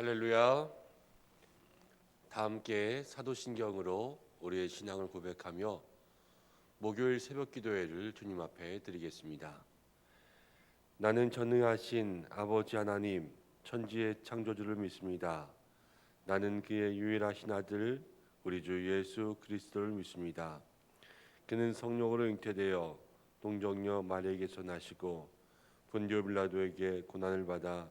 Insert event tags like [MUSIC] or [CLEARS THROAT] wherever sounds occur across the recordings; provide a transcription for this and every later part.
할렐루야. 다 함께 사도신경으로 우리의 신앙을 고백하며 목요일 새벽 기도회를 주님 앞에 드리겠습니다. 나는 전능하신 아버지 하나님 천지의 창조주를 믿습니다. 나는 그의 유일하신 아들 우리 주 예수 그리스도를 믿습니다. 그는 성령으로 잉태되어 동정녀 마리에게서 나시고 본디오 빌라도에게 고난을 받아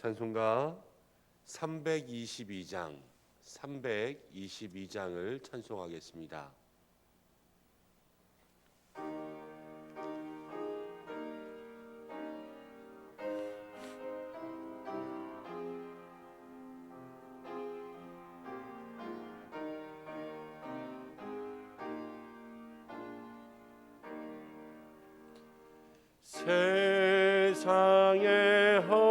찬송가 322장 322장을 찬송하겠습니다. 세상의 헛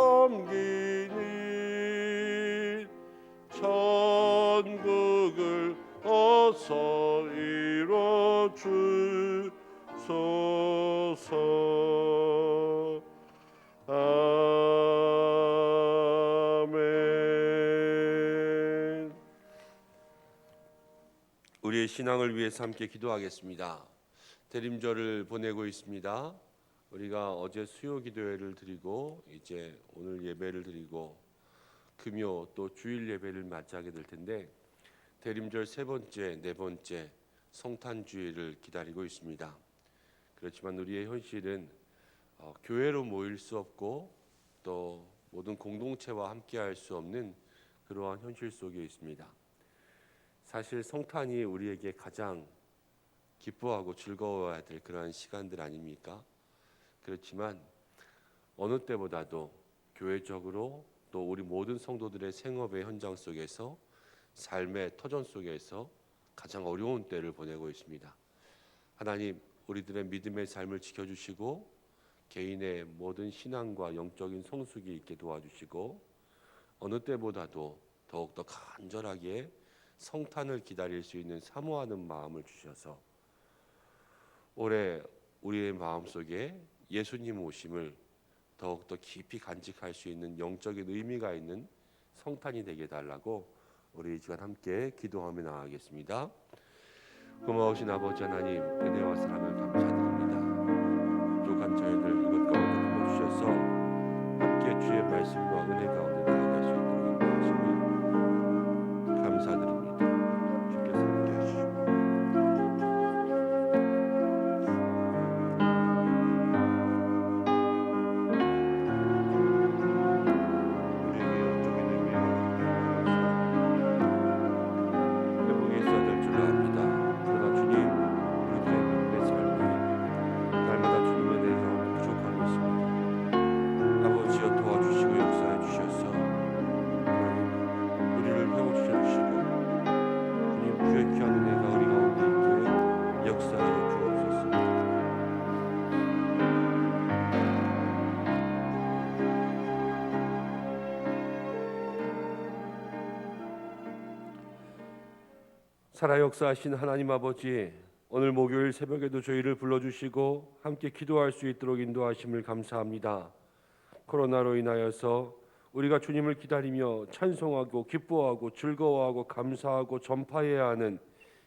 섬기니 천국을 어서 이뤄 주소서 아멘 우리의 신앙을 위해서 함께 기도하겠습니다. 대림절을 보내고 있습니다. 우리가 어제 수요 기도회를 드리고 이제 오늘 예배를 드리고 금요 또 주일 예배를 맞이하게 될 텐데 대림절 세 번째, 네 번째 성탄 주일을 기다리고 있습니다. 그렇지만 우리의 현실은 어, 교회로 모일 수 없고 또 모든 공동체와 함께할 수 없는 그러한 현실 속에 있습니다. 사실 성탄이 우리에게 가장 기뻐하고 즐거워야 될 그러한 시간들 아닙니까? 그렇지만 어느 때보다도 교회적으로 또 우리 모든 성도들의 생업의 현장 속에서 삶의 터전 속에서 가장 어려운 때를 보내고 있습니다. 하나님, 우리들의 믿음의 삶을 지켜주시고 개인의 모든 신앙과 영적인 성숙이 있게 도와주시고 어느 때보다도 더욱더 간절하게 성탄을 기다릴 수 있는 사모하는 마음을 주셔서 올해 우리의 마음속에 예수님 오심을 더욱더 깊이 간직할 수 있는 영적인 의미가 있는 성탄이 되게 달라고 우리 이 시간 함께 기도하며 나가겠습니다. 고마우신 아버지 하나님 은혜와 사랑을 감사드립니다. 부족한 저희들 이것 가운데 주셔서 함께 주의 말씀과 은혜 가운데 나아갈 수 있도록 인도하심을 감사드립니다. 살아 역사하신 하나님 아버지 오늘 목요일 새벽에도 저희를 불러주시고 함께 기도할 수 있도록 인도하심을 감사합니다. 코로나로 인하여서 우리가 주님을 기다리며 찬송하고 기뻐하고 즐거워하고 감사하고 전파해야 하는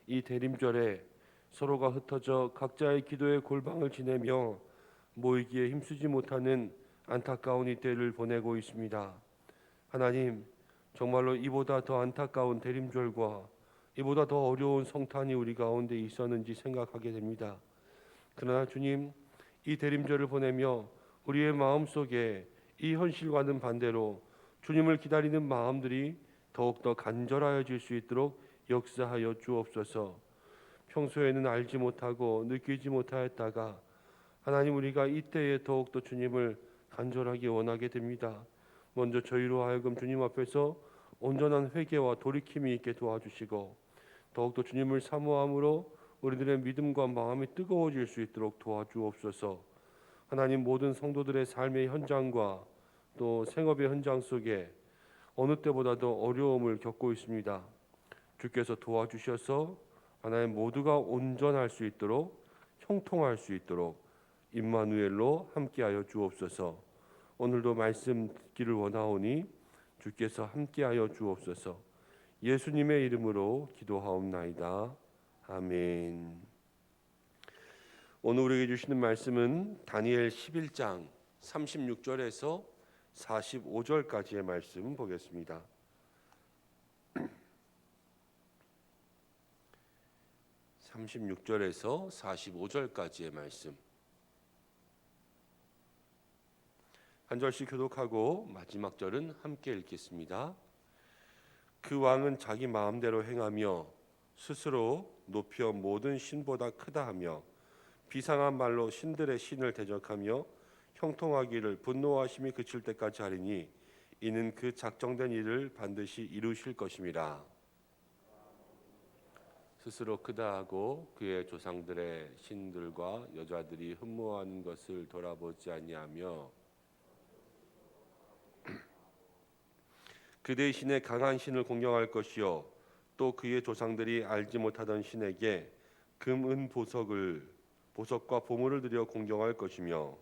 이 대림절에 서로가 흩어져 각자의 기도의 골방을 지내며 모이기에 힘쓰지 못하는 안타까운 이 때를 보내고 있습니다. 하나님 정말로 이보다 더 안타까운 대림절과 이보다 더 어려운 성탄이 우리 가운데 있었는지 생각하게 됩니다. 그러나 주님 이 대림절을 보내며 우리의 마음 속에 이 현실과는 반대로 주님을 기다리는 마음들이 더욱더 간절하여질 수 있도록 역사하여 주옵소서. 평소에는 알지 못하고 느끼지 못하였다가 하나님 우리가 이때에 더욱더 주님을 간절하게 원하게 됩니다. 먼저 저희로 하여금 주님 앞에서 온전한 회개와 돌이킴이 있게 도와주시고 더욱더 주님을 사모함으로 우리들의 믿음과 마음이 뜨거워질 수 있도록 도와주옵소서. 하나님 모든 성도들의 삶의 현장과 또 생업의 현장 속에 어느 때보다도 어려움을 겪고 있습니다. 주께서 도와주셔서 하나님 모두가 온전할 수 있도록 형통할 수 있도록 임마누엘로 함께하여 주옵소서. 오늘도 말씀 듣기를 원하오니 주께서 함께하여 주옵소서. 예수님의 이름으로 기도하옵나이다. 아멘. 오늘 우리에게 주시는 말씀은 다니엘 11장 36절에서 45절까지의 말씀 보겠습니다. [CLEARS THROAT] (36절에서 45절까지의 말씀) 한 절씩 교독하고 마지막 절은 함께 읽겠습니다. 그 왕은 자기 마음대로 행하며 스스로 높여 모든 신보다 크다 하며 비상한 말로 신들의 신을 대적하며 형통하기를 분노하심이 그칠 때까지 하리니 이는 그 작정된 일을 반드시 이루실 것임이라. 스스로 크다 하고 그의 조상들의 신들과 여자들이 흠모하는 것을 돌아보지 아니하며 그 대신에 강한 신을 공경할 것이요 또 그의 조상들이 알지 못하던 신에게 금, 은, 보석을 보석과 보물을 들여 공경할 것이며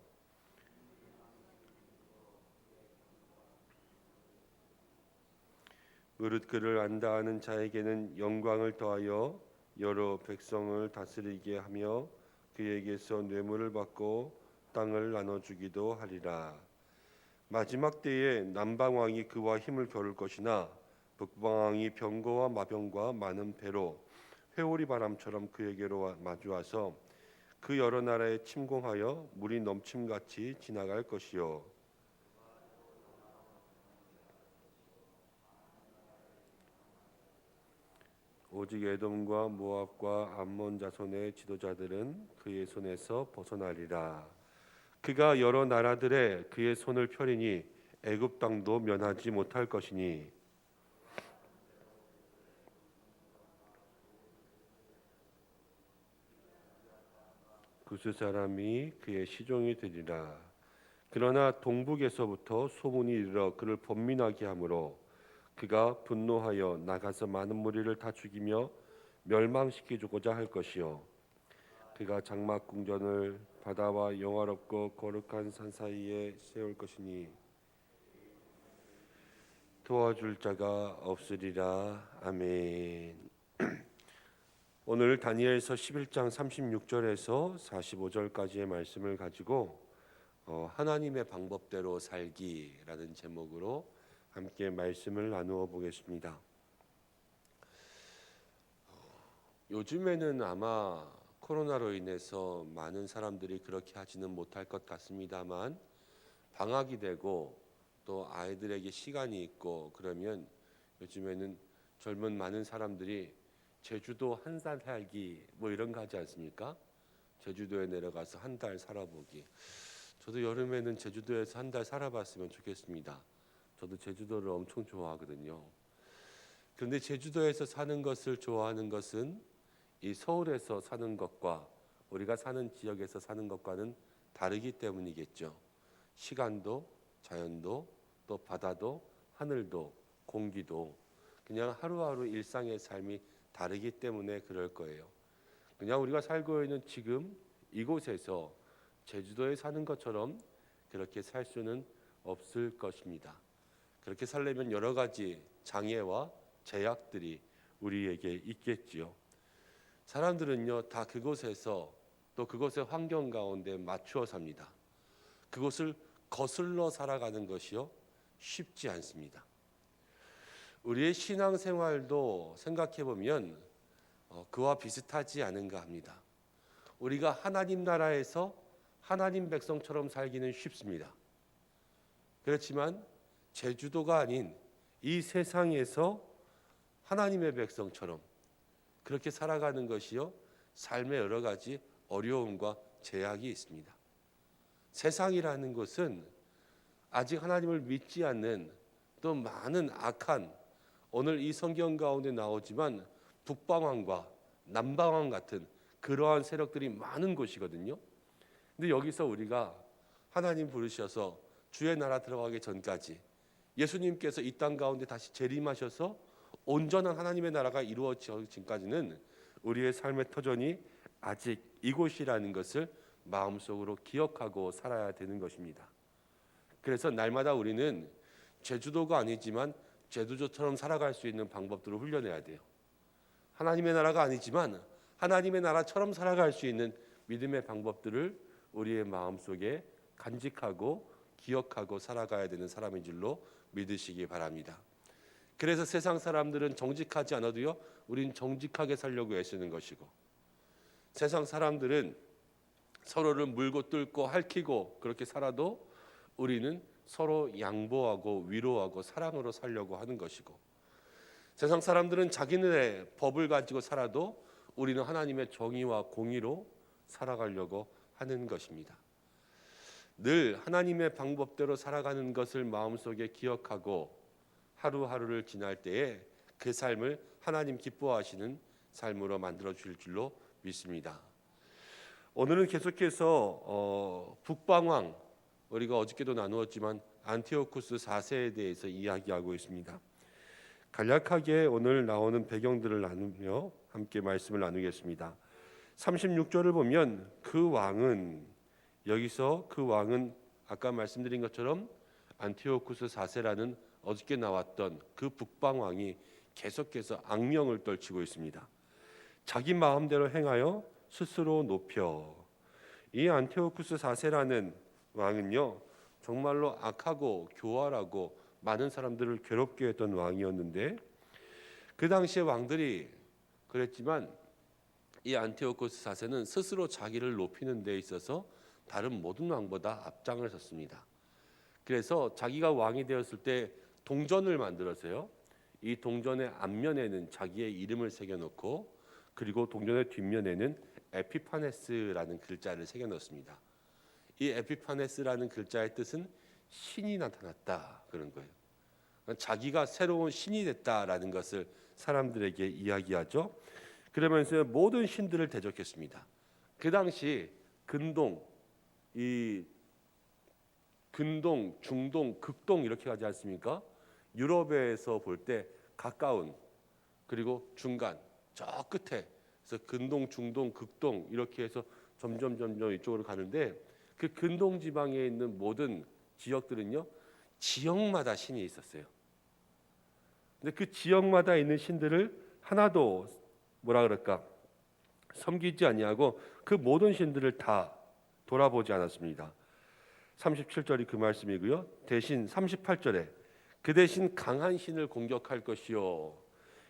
으릇 그를 안다 하는 자에게는 영광을 더하여 여러 백성을 다스리게 하며 그에게서 뇌물을 받고 땅을 나눠 주기도 하리라. 마지막 때에 남방 왕이 그와 힘을 겨룰 것이나 북방 왕이 병거와 마병과 많은 배로 회오리 바람처럼 그에게로 와- 마주와서 그 여러 나라에 침공하여 물이 넘침같이 지나갈 것이요 오직 에돔과 모압과 암몬 자손의 지도자들은 그의 손에서 벗어나리라. 그가 여러 나라들의 그의 손을 펴리니 애굽 땅도 면하지 못할 것이니 구스 사람이 그의 시종이 되리라. 그러나 동북에서부터 소문이 이르러 그를 번민하게 하므로 그가 분노하여 나가서 많은 무리를 다 죽이며 멸망시키고자 할 것이요 그가 장막 궁전을 바다와 영화롭고 거룩한 산 사이에 세울 것이니 도와줄 자가 없으리라 아멘. [CLEARS THROAT] 오늘 다니엘서 11장 36절에서 45절까지의 말씀을 가지고 어, 하나님의 방법대로 살기라는 제목으로 함께 말씀을 나누어 보겠습니다. 요즘에는 아마 코로나로 인해서 많은 사람들이 그렇게 하지는 못할 것 같습니다만 방학이 되고 또 아이들에게 시간이 있고 그러면 요즘에는 젊은 많은 사람들이 제주도 한 달 살기 뭐 이런 거 하지 않습니까? 제주도에 내려가서 한 달 살아보기. 저도 여름에는 제주도에서 한 달 살아봤으면 좋겠습니다. 저도 제주도를 엄청 좋아하거든요. 그런데 제주도에서 사는 것을 좋아하는 것은 이 서울에서 사는 것과 우리가 사는 지역에서 사는 것과는 다르기 때문이겠죠. 시간도, 자연도, 또 바다도, 하늘도, 공기도 그냥 하루하루 일상의 삶이 다르기 때문에 그럴 거예요. 그냥 우리가 살고 있는 지금 이곳에서 제주도에 사는 것처럼 그렇게 살 수는 없을 것입니다. 그렇게 살려면 여러 가지 장애와 제약들이 우리에게 있겠지요. 사람들은요 다 그곳에서 또 그곳의 환경 가운데 맞추어 삽니다. 그곳을 거슬러 살아가는 것이요 쉽지 않습니다. 우리의 신앙 생활도 생각해 보면 어, 그와 비슷하지 않은가 합니다. 우리가 하나님 나라에서 하나님 백성처럼 살기는 쉽습니다. 그렇지만 제주도가 아닌 이 세상에서 하나님의 백성처럼 그렇게 살아가는 것이요 삶의 여러 가지 어려움과 제약이 있습니다. 세상이라는 것은 아직 하나님을 믿지 않는 또 많은 악한 오늘 이 성경 가운데 나오지만 북방왕과 남방왕 같은 그러한 세력들이 많은 곳이거든요. 근데 여기서 우리가 하나님 부르셔서 주의 나라 들어가기 전까지 예수님께서 이 땅 가운데 다시 재림하셔서 온전한 하나님의 나라가 이루어지기까지는 우리의 삶의 터전이 아직 이곳이라는 것을 마음속으로 기억하고 살아야 되는 것입니다. 그래서 날마다 우리는 제주도가 아니지만 제주도처럼 살아갈 수 있는 방법들을 훈련해야 돼요. 하나님의 나라가 아니지만 하나님의 나라처럼 살아갈 수 있는 믿음의 방법들을 우리의 마음속에 간직하고 기억하고 살아가야 되는 사람인 줄로 믿으시기 바랍니다. 그래서 세상 사람들은 정직하지 않아도요, 우린 정직하게 살려고 애쓰는 것이고, 세상 사람들은 서로를 물고 뜯고 핥히고 그렇게 살아도 우리는 서로 양보하고 위로하고 사랑으로 살려고 하는 것이고, 세상 사람들은 자기네의 법을 가지고 살아도 우리는 하나님의 정의와 공의로 살아가려고 하는 것입니다. 늘 하나님의 방법대로 살아가는 것을 마음속에 기억하고 하루하루를 지날 때에 그 삶을 하나님 기뻐하시는 삶으로 만들어 주실 줄로 믿습니다. 오늘은 계속해서 어, 북방왕 우리가 어저께도 나누었지만 안티오쿠스 4세에 대해서 이야기하고 있습니다. 간략하게 오늘 나오는 배경들을 나누며 함께 말씀을 나누겠습니다. 36절을 보면 그 왕은 여기서 그 왕은 아까 말씀드린 것처럼 안티오쿠스 4세라는 어저께 나왔던 그 북방 왕이 계속해서 악명을 떨치고 있습니다. 자기 마음대로 행하여 스스로 높여 이 안티오쿠스 4세라는 왕은요 정말로 악하고 교활하고 많은 사람들을 괴롭게 했던 왕이었는데 그 당시에 왕들이 그랬지만 이 안티오쿠스 4세는 스스로 자기를 높이는 데 있어서 다른 모든 왕보다 앞장을 섰습니다. 그래서 자기가 왕이 되었을 때 동전을 만들어서요. 이 동전의 앞면에는 자기의 이름을 새겨 놓고 그리고 동전의 뒷면에는 에피파네스라는 글자를 새겨 놓습니다. 이 에피파네스라는 글자의 뜻은 신이 나타났다 그런 거예요. 자기가 새로운 신이 됐다라는 것을 사람들에게 이야기하죠. 그러면서 모든 신들을 대적했습니다. 그 당시 근동 이 근동, 중동, 극동 이렇게 가지 않습니까? 유럽에서 볼 때 가까운 그리고 중간 저 끝에 그래서 근동, 중동, 극동 이렇게 해서 점점 점점 이쪽으로 가는데 그 근동 지방에 있는 모든 지역들은요 지역마다 신이 있었어요. 근데 그 지역마다 있는 신들을 하나도 뭐라 그럴까 섬기지 아니하고 그 모든 신들을 다 돌아보지 않았습니다. 37절이 그 말씀이고요. 대신 38절에 그 대신 강한 신을 공격할 것이요.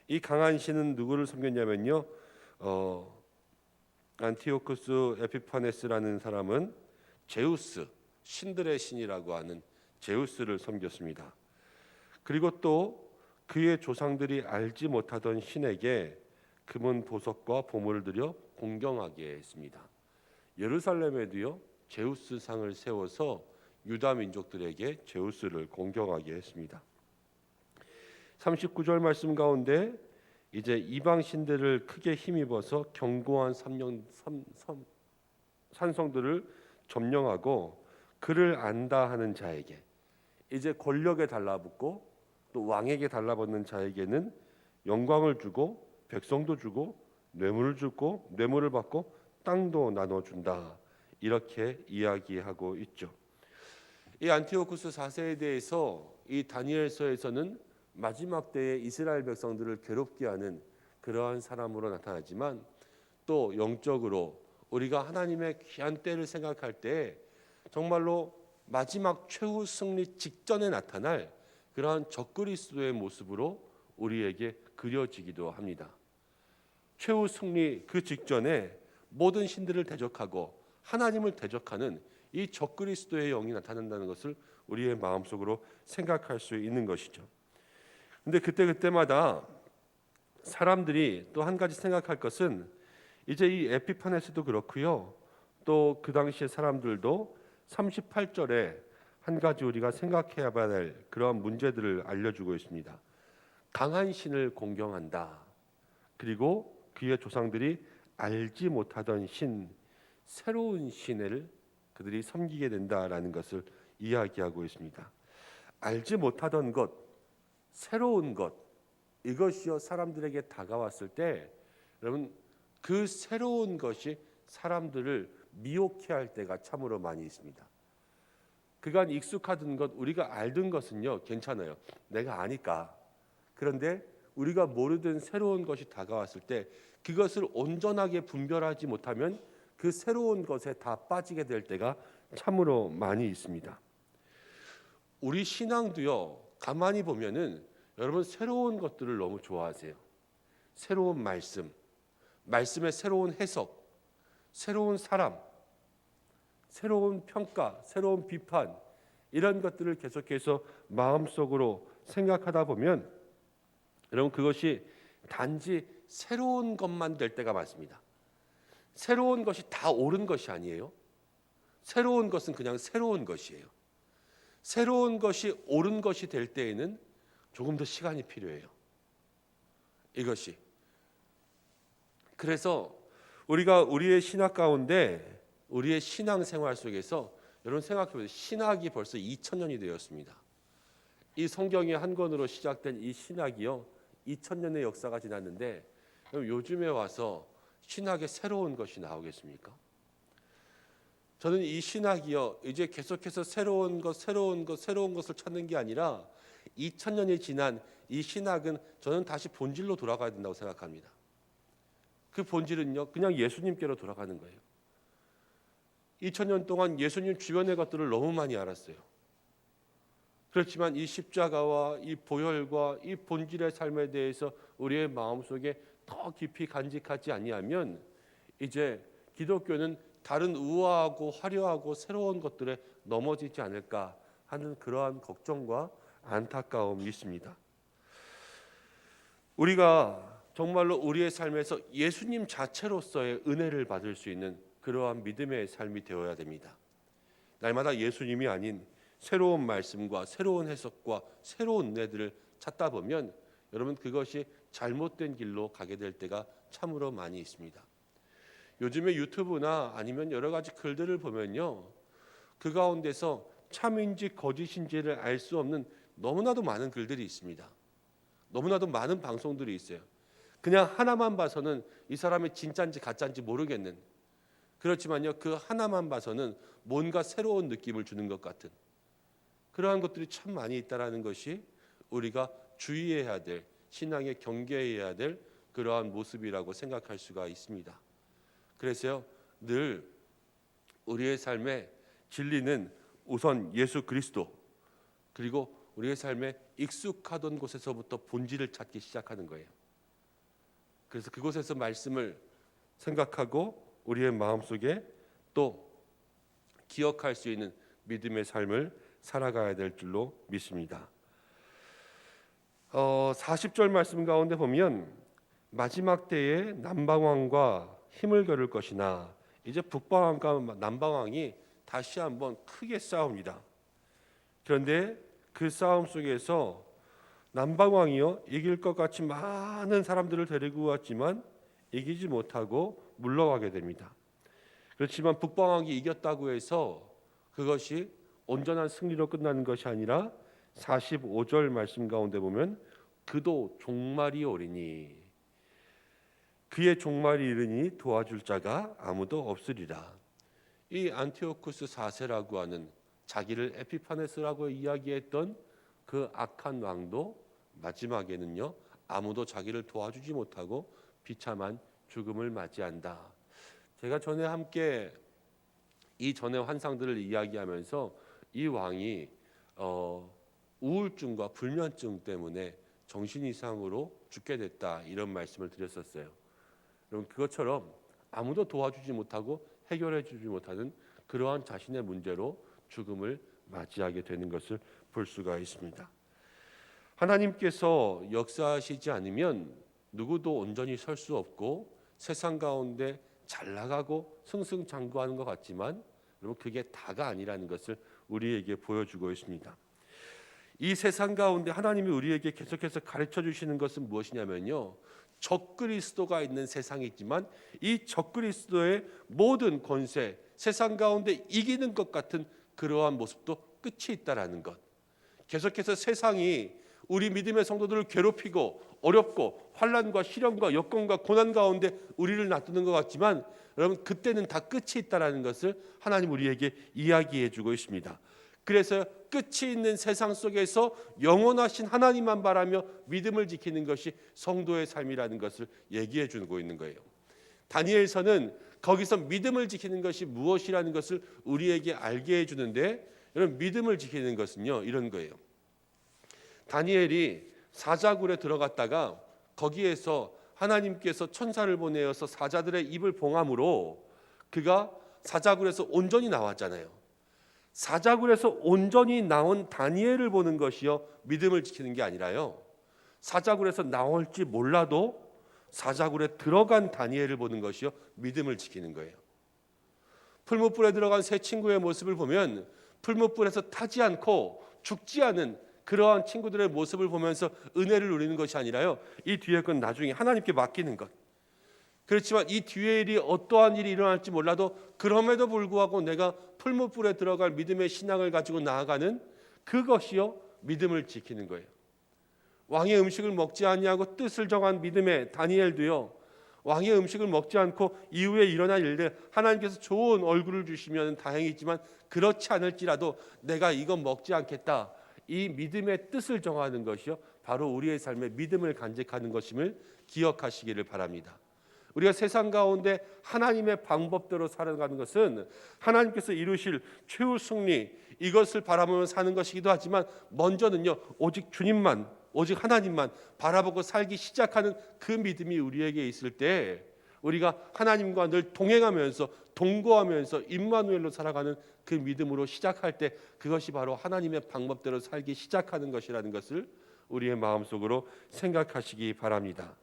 이 강한 신은 누구를 섬겼냐면요. 어, 안티오쿠스 에피파네스라는 사람은 제우스 신들의 신이라고 하는 제우스를 섬겼습니다. 그리고 또 그의 조상들이 알지 못하던 신에게 금은 보석과 보물을 들여 공경하게 했습니다. 예루살렘에도요 제우스 상을 세워서 유다 민족들에게 제우스를 공경하게 했습니다. 39절 말씀 가운데 이제 이방 신들을 크게 힘입어서 견고한 삼령, 삼, 삼, 산성들을 점령하고 그를 안다 하는 자에게 이제 권력에 달라붙고 또 왕에게 달라붙는 자에게는 영광을 주고 백성도 주고 뇌물을 주고 뇌물을 받고 땅도 나눠 준다. 이렇게 이야기하고 있죠. 이 안티오쿠스 4세에 대해서 이 다니엘서에서는 마지막 때에 이스라엘 백성들을 괴롭게 하는 그러한 사람으로 나타나지만 또 영적으로 우리가 하나님의 귀한 때를 생각할 때 정말로 마지막 최후 승리 직전에 나타날 그러한 적그리스도의 모습으로 우리에게 그려지기도 합니다. 최후 승리 그 직전에 모든 신들을 대적하고 하나님을 대적하는 이 적그리스도의 영이 나타난다는 것을 우리의 마음속으로 생각할 수 있는 것이죠. 근데 그때 그때마다 사람들이 또 한 가지 생각할 것은 이제 이 에피파네스도 그렇고요. 또 그 당시의 사람들도 38절에 한 가지 우리가 생각해야 될 그러한 문제들을 알려주고 있습니다. 강한 신을 공경한다. 그리고 그의 조상들이 알지 못하던 신, 새로운 신을 그들이 섬기게 된다라는 것을 이야기하고 있습니다. 알지 못하던 것, 새로운 것, 이것이요 사람들에게 다가왔을 때 여러분 그 새로운 것이 사람들을 미혹해 할 때가 참으로 많이 있습니다. 그간 익숙하던 것, 우리가 알던 것은요 괜찮아요. 내가 아니까. 그런데 우리가 모르던 새로운 것이 다가왔을 때 그것을 온전하게 분별하지 못하면 그 새로운 것에 다 빠지게 될 때가 참으로 많이 있습니다. 우리 신앙도요 가만히 보면은 여러분 새로운 것들을 너무 좋아하세요. 새로운 말씀, 말씀의 새로운 해석, 새로운 사람, 새로운 평가, 새로운 비판 이런 것들을 계속해서 마음속으로 생각하다 보면 여러분 그것이 단지 새로운 것만 될 때가 많습니다. 새로운 것이 다 옳은 것이 아니에요. 새로운 것은 그냥 새로운 것이에요. 새로운 것이 옳은 것이 될 때에는 조금 더 시간이 필요해요. 이것이. 그래서 우리가 우리의 신학 가운데 우리의 신앙 생활 속에서 여러분 생각해 보세요. 신학이 벌써 2000년이 되었습니다. 이 성경의 한 권으로 시작된 이 신학이요. 2000년의 역사가 지났는데 요즘에 와서 신학에 새로운 것이 나오겠습니까? 저는 이 신학이요. 이제 계속해서 새로운 것, 새로운 것, 새로운 것을 찾는 게 아니라 2000년이 지난 이 신학은 저는 다시 본질로 돌아가야 된다고 생각합니다. 그 본질은요, 그냥 예수님께로 돌아가는 거예요. 2000년 동안 예수님 주변의 것들을 너무 많이 알았어요. 그렇지만 이 십자가와 이 보혈과 이 본질의 삶에 대해서 우리의 마음속에 더 깊이 간직하지 아니하면 이제 기독교는 다른 우아하고 화려하고 새로운 것들에 넘어지지 않을까 하는 그러한 걱정과 안타까움이 있습니다. 우리가 정말로 우리의 삶에서 예수님 자체로서의 은혜를 받을 수 있는 그러한 믿음의 삶이 되어야 됩니다. 날마다 예수님이 아닌 새로운 말씀과 새로운 해석과 새로운 은혜들을 찾다 보면 여러분 그것이 잘못된 길로 가게 될 때가 참으로 많이 있습니다. 요즘에 유튜브나 아니면 여러 가지 글들을 보면요. 그 가운데서 참인지 거짓인지를 알 수 없는 너무나도 많은 글들이 있습니다. 너무나도 많은 방송들이 있어요. 그냥 하나만 봐서는 이 사람이 진짜인지 가짜인지 모르겠는 그렇지만요. 그 하나만 봐서는 뭔가 새로운 느낌을 주는 것 같은 그러한 것들이 참 많이 있다라는 것이 우리가 주의해야 될 신앙에 경계해야 될 그러한 모습이라고 생각할 수가 있습니다. 그래서요. 늘 우리의 삶에 진리는 우선 예수 그리스도 그리고 우리의 삶에 익숙하던 곳에서부터 본질을 찾기 시작하는 거예요. 그래서 그곳에서 말씀을 생각하고 우리의 마음속에 또 기억할 수 있는 믿음의 삶을 살아가야 될 줄로 믿습니다. 어, 40절 말씀 가운데 보면 마지막 때에 남방왕과 힘을 겨룰 것이나 이제 북방왕과 남방왕이 다시 한번 크게 싸웁니다. 그런데 그 싸움 속에서 남방왕이요 이길 것 같이 많은 사람들을 데리고 왔지만 이기지 못하고 물러가게 됩니다. 그렇지만 북방왕이 이겼다고 해서 그것이 온전한 승리로 끝나는 것이 아니라 45절 말씀 가운데 보면 그도 종말이 오리니 그의 종말이 이르니 도와줄 자가 아무도 없으리라. 이 안티오쿠스 4세라고 하는 자기를 에피파네스라고 이야기했던 그 악한 왕도 마지막에는요 아무도 자기를 도와주지 못하고 비참한 죽음을 맞이한다. 제가 전에 함께 이 전의 환상들을 이야기하면서 이 왕이 어, 우울증과 불면증 때문에 정신 이상으로 죽게 됐다 이런 말씀을 드렸었어요. 여러분 그것처럼 아무도 도와주지 못하고 해결해 주지 못하는 그러한 자신의 문제로 죽음을 맞이하게 되는 것을 볼 수가 있습니다. 하나님께서 역사하시지 않으면 누구도 온전히 설 수 없고 세상 가운데 잘 나가고 승승장구하는 것 같지만 여러분 그게 다가 아니라는 것을 우리에게 보여주고 있습니다. 이 세상 가운데 하나님이 우리에게 계속해서 가르쳐 주시는 것은 무엇이냐면요. 적그리스도가 있는 세상이 있지만 이 적그리스도의 모든 권세, 세상 가운데 이기는 것 같은 그러한 모습도 끝이 있다라는 것. 계속해서 세상이 우리 믿음의 성도들을 괴롭히고 어렵고 환란과 시련과 여건과 고난 가운데 우리를 놔두는 것 같지만 여러분 그때는 다 끝이 있다라는 것을 하나님 우리에게 이야기해 주고 있습니다. 그래서 끝이 있는 세상 속에서 영원하신 하나님만 바라며 믿음을 지키는 것이 성도의 삶이라는 것을 얘기해 주고 있는 거예요. 다니엘서는 거기서 믿음을 지키는 것이 무엇이라는 것을 우리에게 알게 해 주는데 여러분 믿음을 지키는 것은요 이런 거예요. 다니엘이 사자굴에 들어갔다가 거기에서 하나님께서 천사를 보내어서 사자들의 입을 봉함으로 그가 사자굴에서 온전히 나왔잖아요. 사자굴에서 온전히 나온 다니엘을 보는 것이요 믿음을 지키는 게 아니라요. 사자굴에서 나올지 몰라도 사자굴에 들어간 다니엘을 보는 것이요 믿음을 지키는 거예요. 풀무불에 들어간 새 친구의 모습을 보면 풀무불에서 타지 않고 죽지 않은 그러한 친구들의 모습을 보면서 은혜를 누리는 것이 아니라요. 이 뒤에 건 나중에 하나님께 맡기는 것. 그렇지만 이 뒤에 일이 어떠한 일이 일어날지 몰라도 그럼에도 불구하고 내가 풀무불에 들어갈 믿음의 신앙을 가지고 나아가는 그것이요 믿음을 지키는 거예요. 왕의 음식을 먹지 아니하고 뜻을 정한 믿음의 다니엘도요. 왕의 음식을 먹지 않고 이후에 일어날 일들 하나님께서 좋은 얼굴을 주시면 다행이지만 그렇지 않을지라도 내가 이건 먹지 않겠다. 이 믿음의 뜻을 정하는 것이요 바로 우리의 삶의 믿음을 간직하는 것임을 기억하시기를 바랍니다. 우리가 세상 가운데 하나님의 방법대로 살아가는 것은 하나님께서 이루실 최후 승리 이것을 바라보며 사는 것이기도 하지만 먼저는요 오직 주님만 오직 하나님만 바라보고 살기 시작하는 그 믿음이 우리에게 있을 때 우리가 하나님과 늘 동행하면서 동거하면서 임마누엘로 살아가는 그 믿음으로 시작할 때 그것이 바로 하나님의 방법대로 살기 시작하는 것이라는 것을 우리의 마음속으로 생각하시기 바랍니다.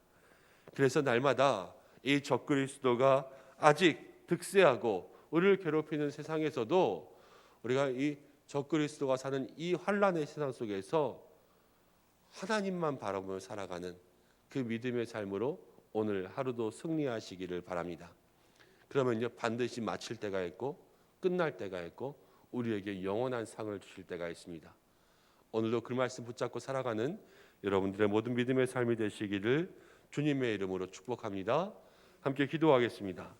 그래서 날마다 이 적그리스도가 아직 득세하고 우리를 괴롭히는 세상에서도 우리가 이 적그리스도가 사는 이 환란의 세상 속에서 하나님만 바라보며 살아가는 그 믿음의 삶으로 오늘 하루도 승리하시기를 바랍니다. 그러면요 반드시 마칠 때가 있고 끝날 때가 있고 우리에게 영원한 상을 주실 때가 있습니다. 오늘도 그 말씀 붙잡고 살아가는 여러분들의 모든 믿음의 삶이 되시기를 주님의 이름으로 축복합니다. 함께 기도하겠습니다.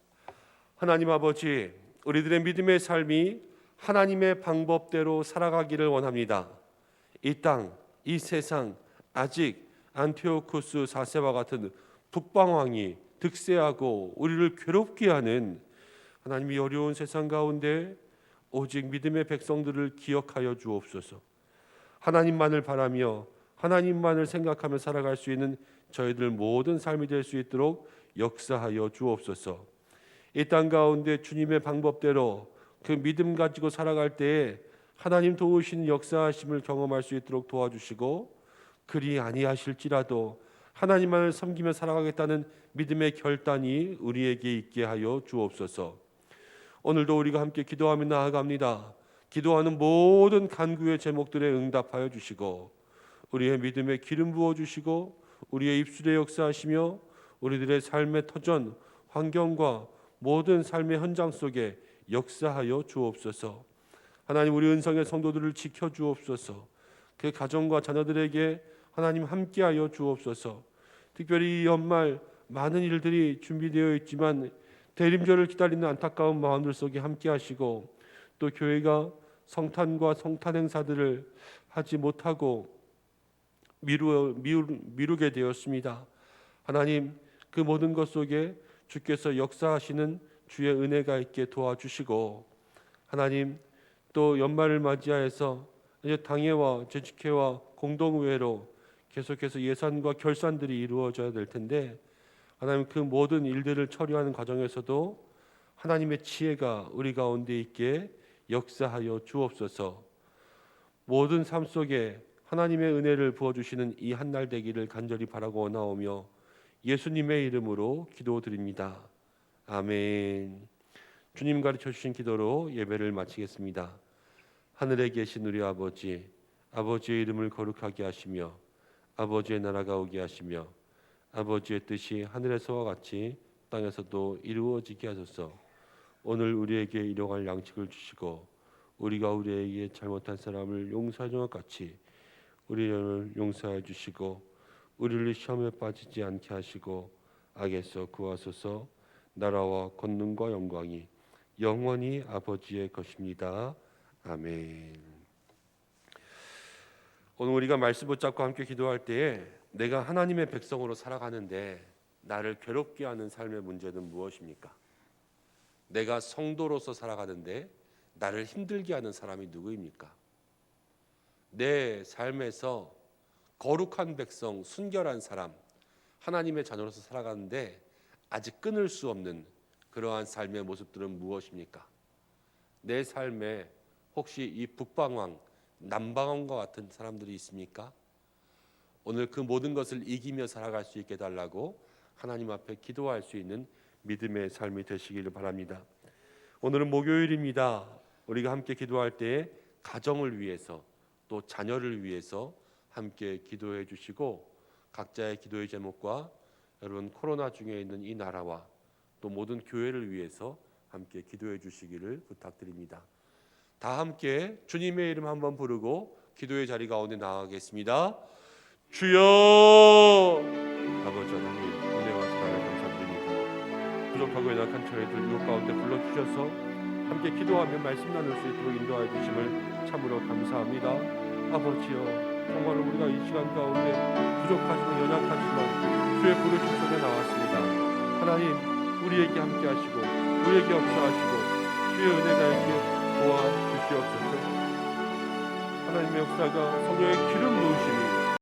하나님 아버지, 우리들의 믿음의 삶이 하나님의 방법대로 살아가기를 원합니다. 이 땅, 이 세상 아직 안티오쿠스 4세와 같은 북방왕이 득세하고 우리를 괴롭게 하는 하나님이 어려운 세상 가운데 오직 믿음의 백성들을 기억하여 주옵소서. 하나님만을 바라며 하나님만을 생각하며 살아갈 수 있는 저희들 모든 삶이 될 수 있도록 역사하여 주옵소서. 이 땅 가운데 주님의 방법대로 그 믿음 가지고 살아갈 때에 하나님 도우신 역사하심을 경험할 수 있도록 도와주시고 그리 아니하실지라도 하나님만을 섬기며 살아가겠다는 믿음의 결단이 우리에게 있게 하여 주옵소서. 오늘도 우리가 함께 기도하며 나아갑니다. 기도하는 모든 간구의 제목들에 응답하여 주시고 우리의 믿음에 기름 부어 주시고 우리의 입술에 역사하시며 우리들의 삶의 터전 환경과 모든 삶의 현장 속에 역사하여 주옵소서. 하나님 우리 은성의 성도들을 지켜 주옵소서. 그 가정과 자녀들에게 하나님 함께하여 주옵소서. 특별히 이 연말 많은 일들이 준비되어 있지만 대림절을 기다리는 안타까운 마음들 속에 함께하시고 또 교회가 성탄과 성탄 행사들을 하지 못하고 미루, 미루, 미루게 되었습니다. 하나님 그 모든 것 속에 주께서 역사하시는 주의 은혜가 있게 도와주시고 하나님 또 연말을 맞이하여서 이제 당회와 재직회와 공동의회로 계속해서 예산과 결산들이 이루어져야 될 텐데 하나님 그 모든 일들을 처리하는 과정에서도 하나님의 지혜가 우리 가운데 있게 역사하여 주옵소서. 모든 삶 속에 하나님의 은혜를 부어 주시는 이 한 날 되기를 간절히 바라고 원하오며 예수님의 이름으로 기도드립니다. 아멘. 주님 가르쳐 주신 기도로 예배를 마치겠습니다. 하늘에 계신 우리 아버지, 아버지의 이름을 거룩하게 하시며 아버지의 나라가 오게 하시며 아버지의 뜻이 하늘에서와 같이 땅에서도 이루어지게 하소서. 오늘 우리에게 일용할 양식을 주시고 우리가 우리에게 잘못한 사람을 용서하는 것 같이 우리를 용서해 주시고 우리를 시험에 빠지지 않게 하시고 악에서 구하소서. 나라와 권능과 영광이 영원히 아버지의 것입니다. 아멘. 오늘 우리가 말씀 붙잡고 함께 기도할 때에 내가 하나님의 백성으로 살아가는데 나를 괴롭게 하는 삶의 문제는 무엇입니까? 내가 성도로서 살아가는데 나를 힘들게 하는 사람이 누구입니까? 내 삶에서 거룩한 백성, 순결한 사람, 하나님의 자녀로서 살아가는데 아직 끊을 수 없는 그러한 삶의 모습들은 무엇입니까? 내 삶에 혹시 이 북방왕, 남방왕과 같은 사람들이 있습니까? 오늘 그 모든 것을 이기며 살아갈 수 있게 달라고 하나님 앞에 기도할 수 있는 믿음의 삶이 되시기를 바랍니다. 오늘은 목요일입니다. 우리가 함께 기도할 때 가정을 위해서 또 자녀를 위해서 함께 기도해 주시고 각자의 기도의 제목과 여러분 코로나 중에 있는 이 나라와 또 모든 교회를 위해서 함께 기도해 주시기를 부탁드립니다. 다 함께 주님의 이름 한번 부르고 기도의 자리 가운데 나가겠습니다. 주여 아버지 하나님 은혜와 사랑을 감사드립니다. 부족하고 연약한 저희들 이곳 가운데 불러 주셔서 함께 기도하며 말씀 나눌 수 있도록 인도하여 주심을 참으로 감사합니다. 아버지여 정말 우리가 이 시간 가운데 부족하시고 연약하지만 주의 부르심 속에 나왔습니다. 하나님 우리에게 함께 하시고 우리에게 역사하시고 주의 은혜가 있게 도와주시옵소서. 하나님의 역사가 성령의 기름 부으심